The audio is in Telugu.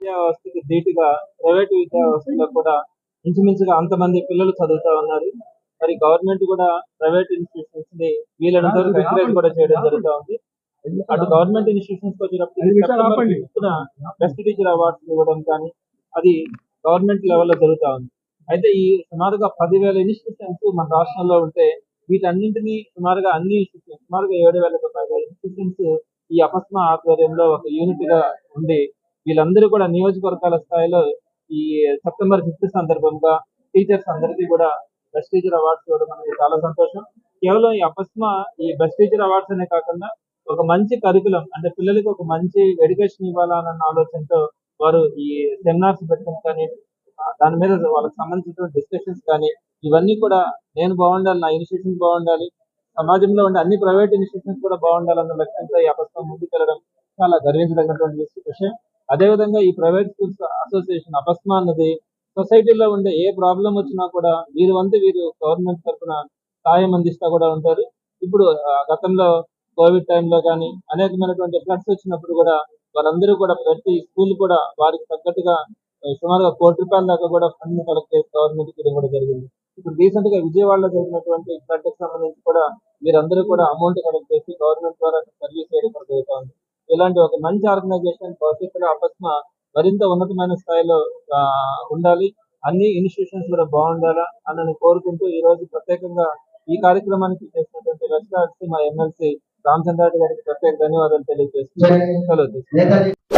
విద్యా వ్యవస్థకి ధీటుగా ప్రైవేట్ విద్యా వ్యవస్థలో కూడా ఇంచుమించుగా అంతమంది పిల్లలు చదువుతా ఉన్నారు. మరి గవర్నమెంట్ కూడా ప్రైవేట్ ఇన్స్టిట్యూషన్స్ని ఎంకరేజ్ కూడా చేయడం జరుగుతా ఉంది. అటు గవర్నమెంట్ ఇన్స్టిట్యూషన్స్ వచ్చేటప్పటికి బెస్ట్ టీచర్ అవార్డ్స్ ఇవ్వడం కానీ అది గవర్నమెంట్ లెవెల్లో జరుగుతా ఉంది. అయితే ఈ సుమారుగా పదివేల ఇన్స్టిట్యూషన్స్ మన రాష్ట్రంలో ఉంటే వీటన్నింటినీ సుమారుగా అన్ని ఇన్స్టిట్యూషన్స్ సుమారుగా ఏడు వేల పైగా ఇన్స్టిట్యూషన్స్ ఈ అపస్మా ఆధ్వర్యంలో ఒక యూనిట్గా ఉండి వీళ్ళందరూ కూడా నియోజకవర్గాల స్థాయిలో ఈ సెప్టెంబర్ ఫిఫ్త్ సందర్భంగా టీచర్స్ అందరికీ కూడా బెస్ట్ టీచర్ అవార్డ్స్ ఇవ్వడం అనేది చాలా సంతోషం. కేవలం ఈ అపస్మా ఈ బెస్ట్ టీచర్ అవార్డ్స్ అనే కాకుండా ఒక మంచి కరికులం అంటే పిల్లలకి ఒక మంచి ఎడ్యుకేషన్ ఇవ్వాలన్న ఆలోచనతో వారు ఈ సెమినార్స్ పెట్టడం కానీ దాని మీద వాళ్ళకి సంబంధించిన డిస్కషన్స్ కానీ ఇవన్నీ కూడా నేను బాగుండాలి నా ఇన్స్టిట్యూషన్ బాగుండాలి సమాజంలో ఉండే అన్ని ప్రైవేట్ ఇన్స్టిట్యూషన్స్ కూడా బాగుండాలన్న లక్ష్యంతో ఈ అపస్మం ముందుకెళ్ళడం చాలా గర్వించదగినటువంటి విషయం. అదేవిధంగా ఈ ప్రైవేట్ స్కూల్స్ అసోసియేషన్ అపస్మా అన్నది సొసైటీలో ఉండే ఏ ప్రాబ్లం వచ్చినా కూడా వీరు వంతు వీరు గవర్నమెంట్ తరఫున సహాయం అందిస్తా కూడా ఉంటారు. ఇప్పుడు గతంలో కోవిడ్ టైంలో కానీ అనేకమైనటువంటి ఫ్లడ్స్ వచ్చినప్పుడు కూడా వాళ్ళందరూ కూడా ప్రతి స్కూల్ కూడా వారికి తగ్గట్టుగా సుమారుగా కోటి రూపాయల దాకా కూడా ఫండ్ కలెక్ట్ చేసి గవర్నమెంట్కి ఇవ్వడం జరిగింది. ఇప్పుడు రీసెంట్గా విజయవాడలో జరిగినటువంటి ఫ్లడ్కి సంబంధించి కూడా మీరందరూ కూడా అమౌంట్ కలెక్ట్ చేసి గవర్నమెంట్ ద్వారా సర్వీస్ చేయడం ఉంది ఇలాంటి ఒక మంచి ఆర్గనైజేషన్ భవిష్యత్తులో అపస్మ మరింత ఉన్నతమైన స్థాయిలో ఉండాలి. అన్ని ఇన్స్టిట్యూషన్స్ కూడా బాగుండాలా అని కోరుకుంటూ ఈ రోజు ప్రత్యేకంగా ఈ కార్యక్రమానికి చేసినటువంటి రెస్టారెంట్స్ మా ఎమ్మెల్సీ రామచంద్రారెడ్డి గారికి ప్రత్యేక ధన్యవాదాలు తెలియజేస్తూ సెలవు